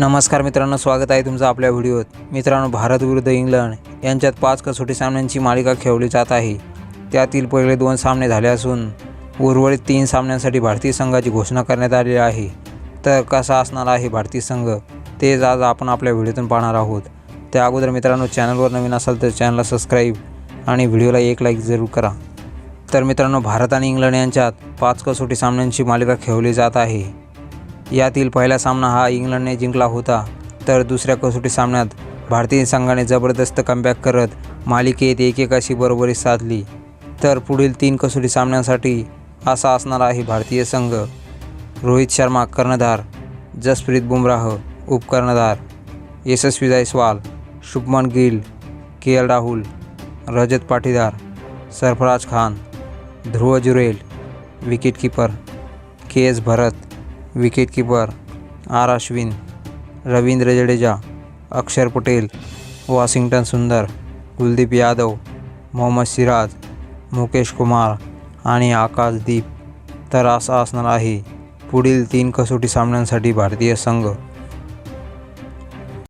नमस्कार मित्रांनो स्वागत आहे तुमचं आपल्या व्हिडिओत. मित्रांनो भारत विरुद्ध इंग्लंड यांच्यात पाच कसोटी सामन्यांची मालिका खेळली जात आहे. त्यातील पहिले दोन सामने झाले असून उर्वरित तीन सामन्यांसाठी भारतीय संघाची घोषणा करण्यात आलेली आहे. तर कसा असणार आहे भारतीय संघ? तेच आज आपण आपल्या व्हिडिओतून पाहणार आहोत. त्या अगोदर मित्रांनो चॅनलवर नवीन असाल तर चॅनलला सबस्क्राईब आणि व्हिडिओला एक लाईक जरूर करा. तर मित्रांनो भारत आणि इंग्लंड यांच्यात पाच कसोटी सामन्यांची मालिका खेळली जात आहे. यातील पहिला सामना हा इंग्लंडने जिंकला होता तर दुसऱ्या कसोटी सामन्यात भारतीय संघाने जबरदस्त कमबॅक करत मालिकेत एकेकाशी बरोबरी साधली. तर पुढील तीन कसोटी सामन्यांसाठी असा असणार आहे भारतीय संघ. रोहित शर्मा कर्णधार. जसप्रीत बुमराह उपकर्णधार. Yashasvi Jaiswal Shubman Gill K L Rahul Rajat Patidar Sarfaraz Khan Dhruv Jurel wicketkeeper K S Bharat. Wicketkeeper R Ashwin Ravindra Jadeja Axar Patel Washington सुंदर कुलदीप यादव मोहम्मद सिराज मुकेश कुमार आणि आकाशदीप तर असा असणार आहे. पुढील तीन कसोटी सामन्यांसाठी भारतीय संघ.